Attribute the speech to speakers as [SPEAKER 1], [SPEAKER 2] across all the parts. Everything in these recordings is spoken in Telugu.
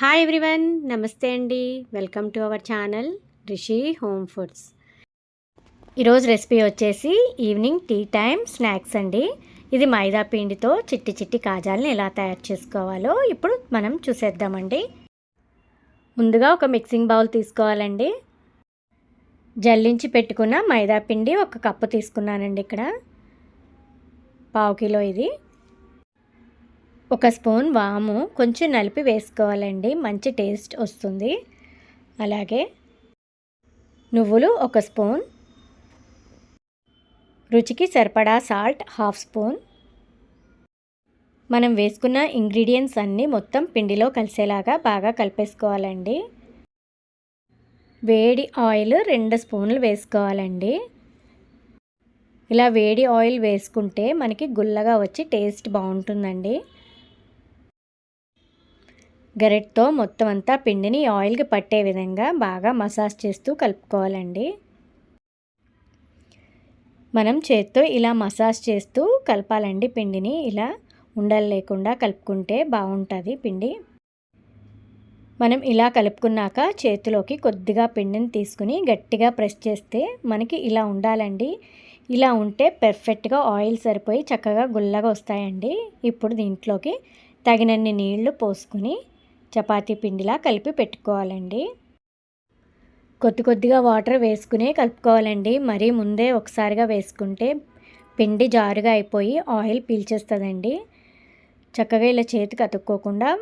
[SPEAKER 1] హాయ్ ఎవ్రీవన్ నమస్తే అండి. Welcome to our channel Rishi home foods ఈరోజు రెసిపీ వచ్చేసి ఈవినింగ్ టీ టైం స్నాక్స్ అండి. ఇది మైదా పిండితో చిట్టి చిట్టి కాజాలని ఎలా తయారు చేసుకోవాలో ఇప్పుడు మనం చూసేద్దామండి. ముందుగా ఒక మిక్సింగ్ బౌల్ తీసుకోవాలండి. జల్లించి పెట్టుకున్న మైదా పిండి ఒక కప్పు తీసుకున్నానండి ఇక్కడ. పావు కిలో ఇది. ఒక స్పూన్ వాము కొంచెం నలిపి వేసుకోవాలండి. మంచి టేస్ట్ వస్తుంది. అలాగే నువ్వులు ఒక స్పూన్. రుచికి సరిపడా సాల్ట్ హాఫ్ స్పూన్. మనం వేసుకున్న ఇంగ్రీడియంట్స్ అన్నీ మొత్తం పిండిలో కలిసేలాగా బాగా కలిపేసుకోవాలండి. వేడి ఆయిల్ రెండు స్పూన్లు వేసుకోవాలండి. ఇలా వేడి ఆయిల్ వేసుకుంటే మనకి గుల్లగా వచ్చి టేస్ట్ బాగుంటుందండి. గరెట్తో మొత్తం అంతా పిండిని ఆయిల్కి పట్టే విధంగా బాగా మసాజ్ చేస్తూ కలుపుకోవాలండి. మనం చేత్తో ఇలా మసాజ్ చేస్తూ కలపాలండి పిండిని. ఇలా ఉండలు లేకుండా కలుపుకుంటే బాగుంటుంది పిండి. మనం ఇలా కలుపుకున్నాక చేతిలోకి కొద్దిగా పిండిని తీసుకుని గట్టిగా ప్రెస్ చేస్తే మనకి ఇలా ఉండాలండి. ఇలా ఉంటే పెర్ఫెక్ట్గా ఆయిల్ సరిపోయి చక్కగా గుల్లగా వస్తాయండి. ఇప్పుడు దీంట్లోకి తగినన్ని నీళ్ళు పోసుకుని చపాతీ పిండిలా కలిపి పెట్టుకోవాలండి. కొద్ది కొద్దిగా వాటర్ వేసుకునే కలుపుకోవాలండి. మరీ ముందే ఒకసారిగా వేసుకుంటే పిండి జారుగా అయిపోయి ఆయిల్ పీల్చేస్తుందండి. చక్కగా ఇలా చేతికి అతుక్కోకుండా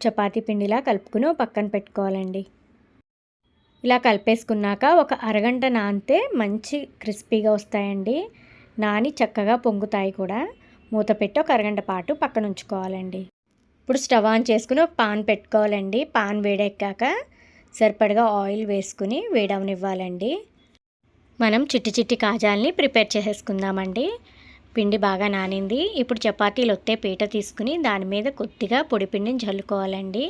[SPEAKER 1] చపాతీ పిండిలా కలుపుకుని పక్కన పెట్టుకోవాలండి. ఇలా కలిపేసుకున్నాక ఒక అరగంట నానితే మంచి క్రిస్పీగా వస్తాయండి. నాని చక్కగా పొంగుతాయి కూడా. మూత పెట్టి ఒక అరగంట పాటు పక్కన ఉంచుకోవాలండి. ఇప్పుడు స్టవ్ ఆన్ చేసుకుని ఒక పాన్ పెట్టుకోవాలండి. పాన్ వేడెక్కాక సరిపడగా ఆయిల్ వేసుకుని వేడవనివ్వాలండి. మనం చిట్టి చిట్టి కాజాలని ప్రిపేర్ చేసేసుకుందామండి. పిండి బాగా నానింది. ఇప్పుడు చపాతీలు ఒత్తే పీట తీసుకుని దాని మీద కొద్దిగా పొడి పిండిని చల్లుకోవాలండి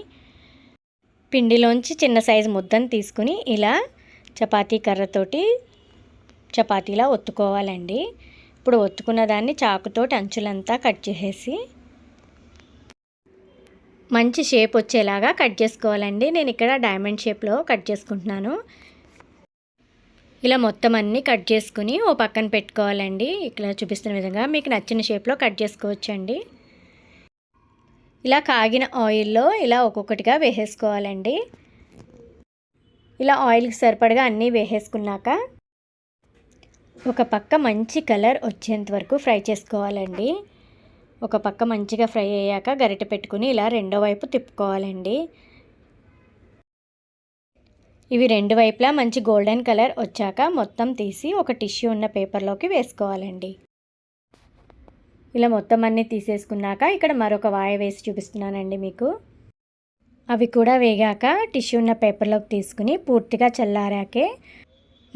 [SPEAKER 1] పిండిలోంచి చిన్న సైజు ముద్దను తీసుకుని ఇలా చపాతీ కర్రతోటి చపాతీలా ఒత్తుకోవాలండి. ఇప్పుడు ఒత్తుకున్న దాన్ని చాకుతోటి అంచులంతా కట్ చేసేసి మంచి షేప్ వచ్చేలాగా కట్ చేసుకోవాలండి. నేను ఇక్కడ డైమండ్ షేప్లో కట్ చేసుకుంటున్నాను. ఇలా మొత్తం అన్నీ కట్ చేసుకుని ఓ పక్కన పెట్టుకోవాలండి. ఇక్కడ చూపిస్తున్న విధంగా మీకు నచ్చిన షేప్లో కట్ చేసుకోవచ్చండి. ఇలా కాగిన ఆయిల్లో ఇలా ఒక్కొక్కటిగా వేసేసుకోవాలండి. ఇలా ఆయిల్కి సరిపడగా అన్నీ వేసేసుకున్నాక ఒక పక్క మంచి కలర్ వచ్చేంత వరకు ఫ్రై చేసుకోవాలండి. ఒక పక్క మంచిగా ఫ్రై అయ్యాక గరిటె పెట్టుకుని ఇలా రెండో వైపు తిప్పుకోవాలండి. ఇవి రెండు వైపులా మంచి గోల్డెన్ కలర్ వచ్చాక మొత్తం తీసి ఒక టిష్యూ ఉన్న పేపర్లోకి వేసుకోవాలండి. ఇలా మొత్తం అన్నీ తీసేసుకున్నాక ఇక్కడ మరొక వాయ వేసి చూపిస్తున్నానండి మీకు. అవి కూడా వేగాక టిష్యూ ఉన్న పేపర్లోకి తీసుకుని పూర్తిగా చల్లారాకే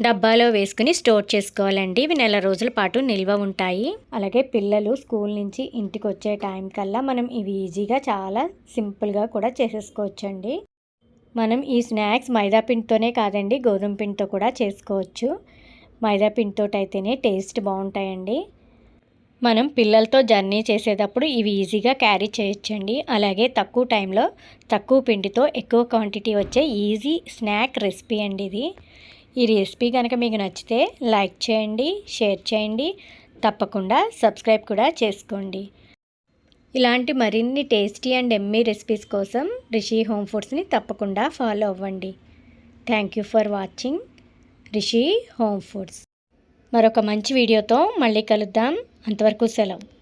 [SPEAKER 1] డబ్బాలో వేసుకుని స్టోర్ చేసుకోవాలండి. ఇవి నెల రోజుల పాటు నిల్వ ఉంటాయి. అలాగే పిల్లలు స్కూల్ నుంచి ఇంటికి వచ్చే టైం కల్లా మనం ఇవి ఈజీగా చాలా సింపుల్గా కూడా చేసేసుకోవచ్చండి. మనం ఈ స్నాక్స్ మైదా పిండితోనే కాదండి గోధుమ పిండితో కూడా చేసుకోవచ్చు. మైదా పిండితో అయితేనే టేస్ట్ బాగుంటాయండి. మనం పిల్లలతో జర్నీ చేసేటప్పుడు ఇవి ఈజీగా క్యారీ చేయొచ్చండి. అలాగే తక్కువ టైంలో తక్కువ పిండితో ఎక్కువ క్వాంటిటీ వచ్చే ఈజీ స్నాక్ రెసిపీ అండి ఇది. ఈ రెసిపీ కనుక మీకు నచ్చితే లైక్ చేయండి షేర్ చేయండి. తప్పకుండా సబ్స్క్రైబ్ కూడా చేసుకోండి. ఇలాంటి మరిన్ని టేస్టీ అండ్ ఎమ్మీ రెసిపీస్ కోసం రిషి హోమ్ ఫుడ్స్ని తప్పకుండా ఫాలో అవ్వండి. Thank you for watching Rishi home foods. మరొక మంచి వీడియోతో మళ్ళీ కలుద్దాం. అంతవరకు సెలవు.